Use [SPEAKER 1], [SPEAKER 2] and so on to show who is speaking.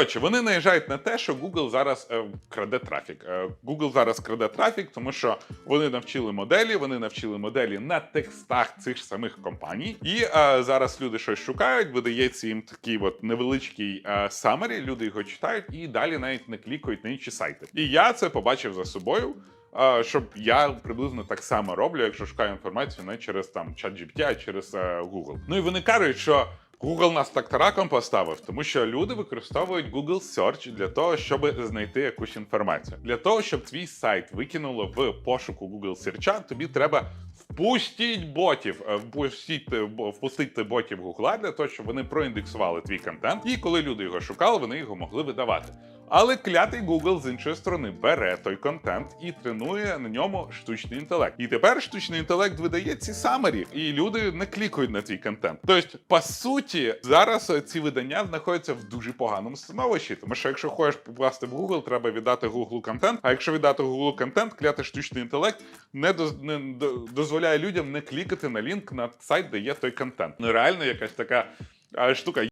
[SPEAKER 1] Коротше, вони наїжджають на те, що Google зараз е, краде трафік. Е, Google зараз краде трафік, тому що вони навчили моделі, вони навчили моделі на текстах цих самих компаній. І е, зараз люди щось шукають, видається їм такий от невеличкий е, summary, люди його читають і далі навіть не клікають на інші сайти. І я це побачив за собою. е, Щоб я приблизно так само роблю, якщо шукаю інформацію не через там ChatGPT, а через е, Google. Ну і вони кажуть, що Google нас так тараком поставив, тому що люди використовують Google Search для того, щоб знайти якусь інформацію. Для того, щоб твій сайт викинуло в пошуку Google Search, тобі треба впустіть ботів, впустіть, впустити, впустити ботів Google для того, щоб вони проіндексували твій контент. І коли люди його шукали, вони його могли видавати. Але клятий Google з іншої сторони бере той контент і тренує на ньому штучний інтелект. І тепер штучний інтелект видає ці самері, і люди не клікають на твій контент. Тобто, по суті, зараз ці видання знаходяться в дуже поганому становищі. Тому що якщо хочеш попасти в Google, треба віддати Google контент. А якщо віддати Google контент, клятий штучний інтелект не, доз, не дозволяє людям не клікати на лінк на сайт, де є той контент. Ну реально якась така штука.